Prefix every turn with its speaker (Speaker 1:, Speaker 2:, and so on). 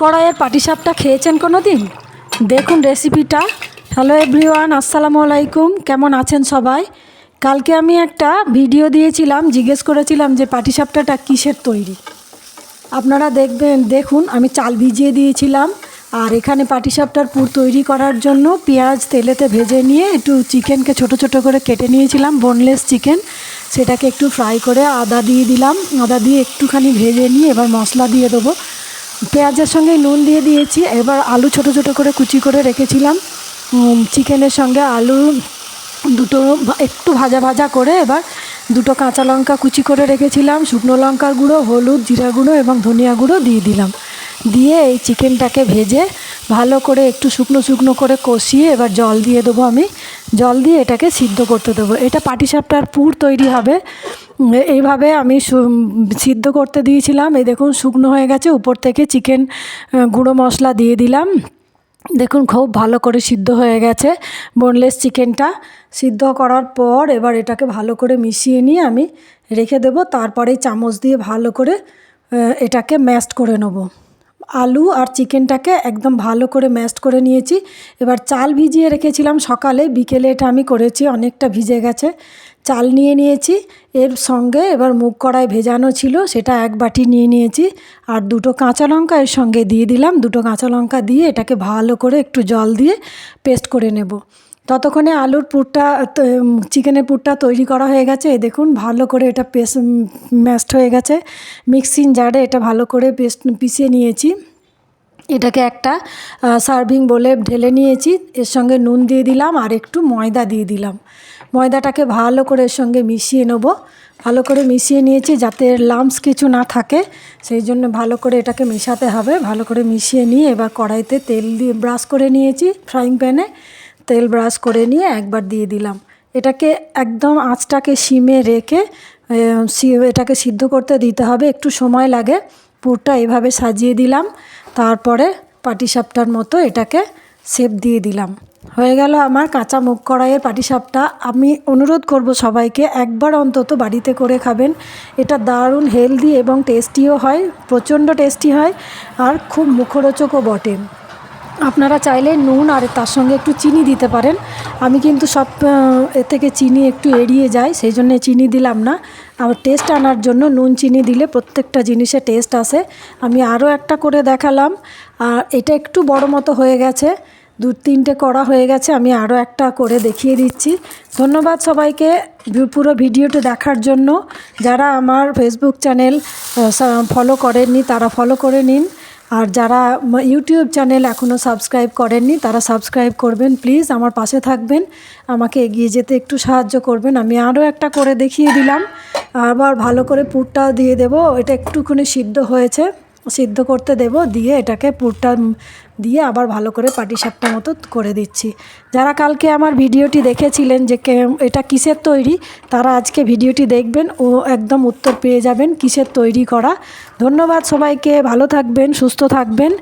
Speaker 1: কড়াইয়ের পাটিসাপটা খেয়েছেন কোনো দিন দেখুন রেসিপিটা হ্যালো এভরিওয়ান আসসালামু আলাইকুম। কেমন আছেন সবাই? কালকে আমি একটা ভিডিও দিয়েছিলাম, জিজ্ঞেস করেছিলাম যে পাটিসাপটাটা কিসের তৈরি। আপনারা দেখবেন, দেখুন, আমি চাল ভিজিয়ে দিয়েছিলাম, আর এখানে পাটিসাপটার পুর তৈরি করার জন্য পেঁয়াজ তেলেতে ভেজে নিয়ে একটু চিকেনকে ছোট ছোট করে কেটে নিয়েছিলাম বোনলেস চিকেন সেটাকে একটু ফ্রাই করে আদা দিয়ে দিলাম, আদা দিয়ে একটুখানি ভেজে নিয়ে এবার মশলা দিয়ে দেবো। পেঁয়াজের সঙ্গে নুন দিয়ে দিয়েছি। এবার আলু ছোট ছোট করে কুচি করে রেখেছিলাম। চিকেনের সঙ্গে আলু দুটো একটু ভাজা ভাজা করে এবার দুটো কাঁচা লঙ্কা কুচি করে রেখেছিলাম। শুকনো লঙ্কার গুঁড়ো, হলুদ, জিরা গুঁড়ো এবং ধনিয়া গুঁড়ো দিয়ে দিলাম। দিয়ে এই চিকেনটাকে ভেজে ভালো করে একটু শুকনো শুকনো করে কষিয়ে এবার জল দিয়ে দেবো আমি। জল দিয়ে এটাকে সিদ্ধ করতে দেবো। এটা পাটিসাপটার পুর তৈরি হবে। এইভাবে আমি সিদ্ধ করতে দিয়েছিলাম। এই দেখুন, শুকনো হয়ে গেছে। উপর থেকে চিকেন গুঁড়ো মশলা দিয়ে দিলাম। দেখুন, খুব ভালো করে সিদ্ধ হয়ে গেছে বোনলেস চিকেনটা। সিদ্ধ করার পর এবার এটাকে ভালো করে মিশিয়ে নিয়ে আমি রেখে দেব। তারপরে চামচ দিয়ে ভালো করে এটাকে ম্যাশ করে নেব। আলু আর চিকেনটাকে একদম ভালো করে ম্যাশড করে নিয়েছি। এবার চাল ভিজিয়ে রেখেছিলাম সকালে, বিকেলে এটা আমি করেছি, অনেকটা ভিজে গেছে। চাল নিয়ে নিয়েছি, এর সঙ্গে এবার মুগ কড়াই ভেজানো ছিল, সেটা এক বাটি নিয়ে নিয়েছি। আর দুটো কাঁচা লঙ্কা এর সঙ্গে দিয়ে দিলাম, দুটো কাঁচা লঙ্কা দিয়ে এটাকে ভালো করে একটু জল দিয়ে পেস্ট করে নেব। ততক্ষণে আলুর পুরটা চিকেনের পুরটা তৈরি করা হয়ে গেছে। দেখুন, ভালো করে এটা পেস্ট ম্যাশড হয়ে গেছে। মিক্সিং জারে এটা ভালো করে পেস্ট পিষিয়ে নিয়েছি। এটাকে একটা সার্ভিং বলে ঢেলে নিয়েছি। এর সঙ্গে নুন দিয়ে দিলাম আর একটু ময়দা দিয়ে দিলাম। ময়দাটাকে ভালো করে এর সঙ্গে মিশিয়ে নেব। ভালো করে মিশিয়ে নিয়েছি যাতে লামস কিছু না থাকে। সেই জন্য ভালো করে এটাকে মেশাতে হবে। ভালো করে মিশিয়ে নিয়ে এবার কড়াইতে তেল দিয়ে ব্রাশ করে নিয়েছি ফ্রাইং প্যানে তেল ব্রাশ করে নিয়ে একবার দিয়ে দিলাম। এটাকে একদম আঁচটাকে সিমে রেখে এটাকে সিদ্ধ করতে দিতে হবে। একটু সময় লাগে। পুরটা এভাবে সাজিয়ে দিলাম। তারপরে পাটিসাপটার মতো এটাকে সেপ দিয়ে দিলাম। হয়ে গেল আমার কাঁচা মুগ কড়াইয়ের পাটিসাপটা। আমি অনুরোধ করব সবাইকে একবার অন্তত বাড়িতে করে খাবেন। এটা দারুণ হেলদি এবং টেস্টিও হয়। প্রচণ্ড টেস্টি হয় আর খুব মুখরোচকও বটে। আপনারা চাইলে নুন আর তার সঙ্গে একটু চিনি দিতে পারেন। আমি কিন্তু সব এ থেকে চিনি একটু এড়িয়ে যাই, সেই জন্যে চিনি দিলাম না। আর টেস্ট আনার জন্য নুন চিনি দিলে প্রত্যেকটা জিনিসে টেস্ট আসে। আমি আরও একটা করে দেখালাম। আর এটা একটু বড় মতো হয়ে গেছে, দু তিনটে করা হয়ে গেছে, আমি আরও একটা করে দেখিয়ে দিচ্ছি। ধন্যবাদ সবাইকে পুরো ভিডিওটি দেখার জন্য। যারা আমার ফেসবুক চ্যানেল ফলো করেননি, তারা ফলো করে নিন। আর যারা ইউটিউব চ্যানেল এখনও সাবস্ক্রাইব করেননি, তারা সাবস্ক্রাইব করবেন প্লিজ আমার পাশে থাকবেন, আমাকে এগিয়ে যেতে একটু সাহায্য করবেন। আমি আরও একটা করে দেখিয়ে দিলাম, আবার ভালো করে পুরটাও দিয়ে দেবো, এটা একটুখানি সিদ্ধ হয়েছে। সিদ্ধ করতে দেব, দিয়ে এটাকে পুরটা দিয়ে আবার ভালো করে পাটিসাপটা মতো করে দিচ্ছি। যারা কালকে আমার ভিডিওটি দেখেছিলেন যে এটা কিসের তৈরি, তারা আজকে ভিডিওটি দেখবেন, ও একদম উত্তর পেয়ে যাবেন কিসের তৈরি করা। ধন্যবাদ সবাইকে, ভালো থাকবেন, সুস্থ থাকবেন।